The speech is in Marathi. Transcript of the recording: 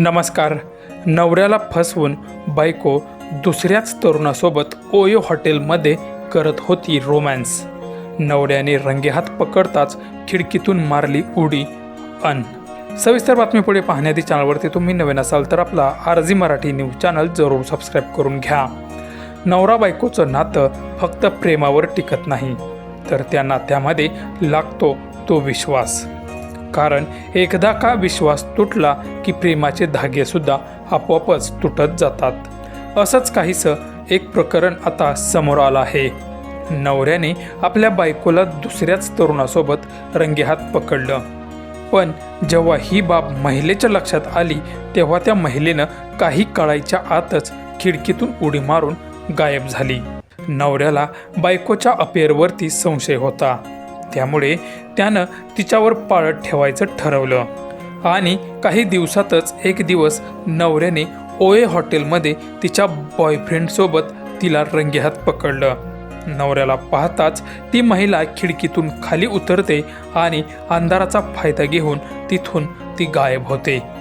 नमस्कार. नवऱ्याला फसवून बायको दुसऱ्याच तरुणासोबत ओयो हॉटेलमध्ये करत होती रोमॅन्स. नवऱ्याने रंगेहात पकडताच खिडकीतून मारली उडी. अन. सविस्तर बातमी पुढे पाहण्याआधी चॅनलवरती तुम्ही नवीन असाल तर आपला आरजी मराठी न्यूज चॅनल जरूर सबस्क्राईब करून घ्या. नवरा बायकोचं नातं फक्त प्रेमावर टिकत नाही तर त्या नात्यामध्ये लागतो तो विश्वास. कारण एकदा का विश्वास तुटला की प्रेमाचे धागेसुद्धा आपोआपच तुटत जातात. असंच काहीसं एक प्रकरण आता समोर आलं आहे. नवऱ्याने आपल्या बायकोला दुसऱ्याच तरुणासोबत रंगेहात पकडलं. पण जेव्हा ही बाब महिलेच्या लक्षात आली तेव्हा त्या महिलेनं काही कळायच्या आतच खिडकीतून उडी मारून गायब झाली. नवऱ्याला बायकोच्या अपेअरवरती संशय होता. त्यामुळे त्यानं तिच्यावर पाळत ठेवायचं ठरवलं. आणि काही दिवसातच एक दिवस नवऱ्याने ओए हॉटेलमध्ये तिच्या बॉयफ्रेंडसोबत तिला रंगेहात पकडलं. नवऱ्याला पाहताच ती महिला खिडकीतून खाली उतरते आणि अंधाराचा फायदा घेऊन तिथून ती गायब होते.